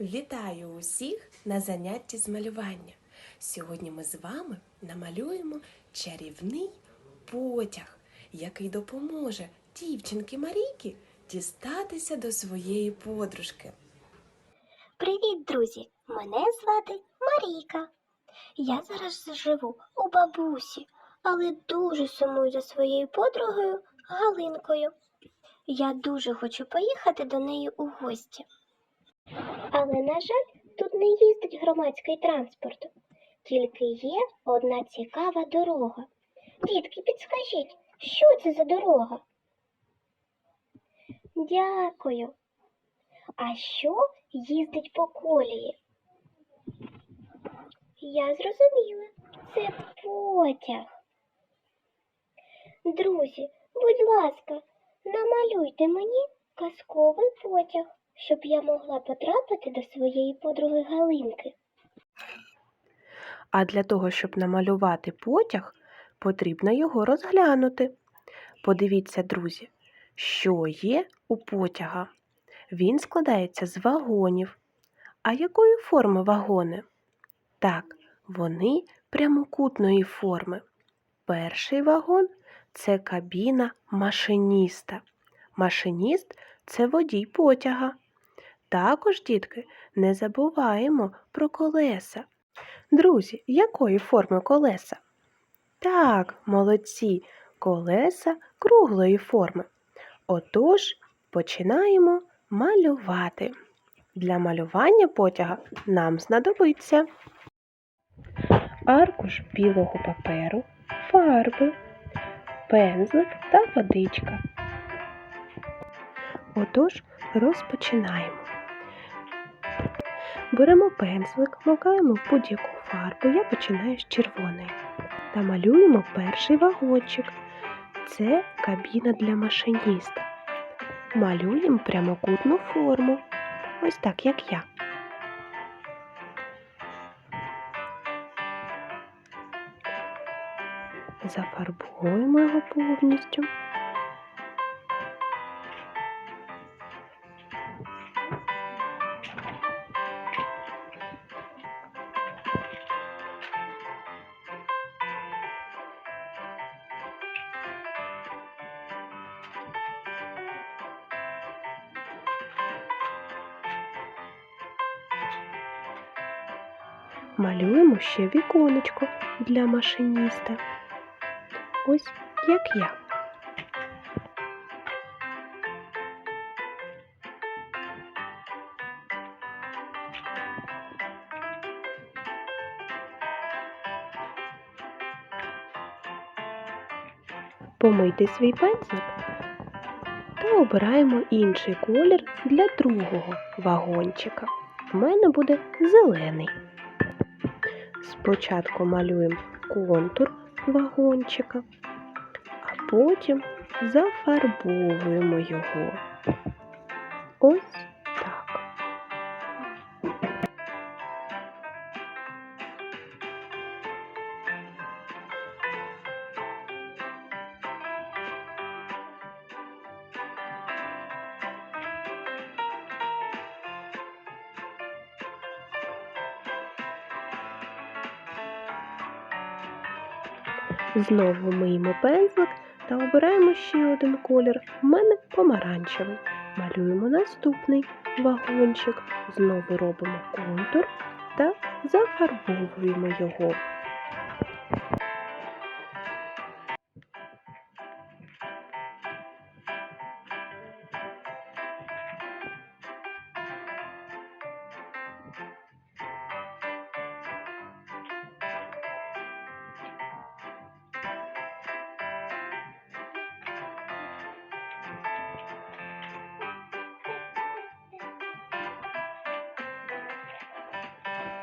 Вітаю усіх на занятті з малювання. Сьогодні ми з вами намалюємо чарівний потяг, який допоможе дівчинки Марійки дістатися до своєї подружки. Привіт, друзі! Мене звати Марійка. Я зараз живу у бабусі, але дуже сумую за своєю подругою Галинкою. Я дуже хочу поїхати до неї у гості. Але, на жаль, тут не їздить громадський транспорт. Тільки є одна цікава дорога. Дітки, підскажіть, що це за дорога? Дякую. А що їздить по колії? Я зрозуміла. Це потяг. Друзі, будь ласка, намалюйте мені казковий потяг, щоб я могла потрапити до своєї подруги Галинки. А для того, щоб намалювати потяг, потрібно його розглянути. Подивіться, друзі, що є у потяга. Він складається з вагонів. А якої форми вагони? Так, вони прямокутної форми. Перший вагон це кабіна машиніста. Машиніст це водій потяга. Також, дітки, не забуваємо про колеса. Друзі, якої форми колеса? Так, молодці, колеса круглої форми. Отож, починаємо малювати. Для малювання потяга нам знадобиться аркуш білого паперу, фарби, пензлик та водичка. Отож, розпочинаємо. Беремо пензлик, макаємо будь-яку фарбу, я починаю з червоної. Та малюємо перший вагончик. Це кабіна для машиніста. Малюємо прямокутну форму. Ось так, як я. Зафарбуємо його повністю. Малюємо ще віконечко для машиніста. Ось як я. Помийте свій пензлик та обираємо інший колір для другого вагончика. У мене буде зелений. Спочатку малюємо контур вагончика, а потім зафарбовуємо його. Ось Знову миємо пензлик та обираємо ще один колір. У мене помаранчевий. Малюємо наступний вагончик. Знову робимо контур та зафарбовуємо його.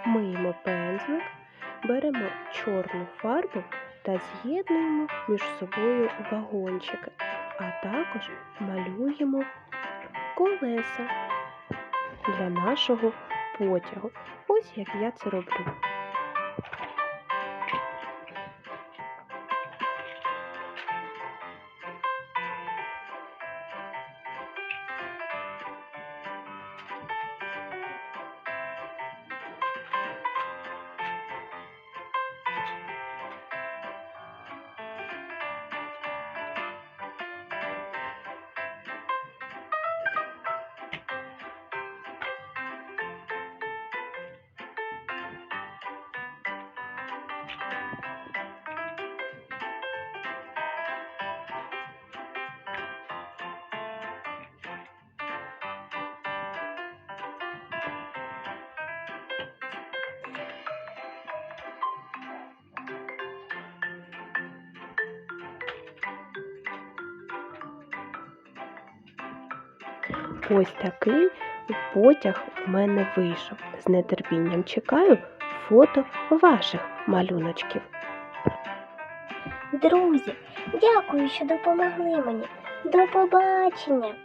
Миємо пензлик, беремо чорну фарбу та з'єднуємо між собою вагончики, а також малюємо колеса для нашого потягу. Ось як я це роблю. Ось такий потяг в мене вийшов. З нетерпінням чекаю фото ваших малюночків. Друзі, дякую, що допомогли мені. До побачення!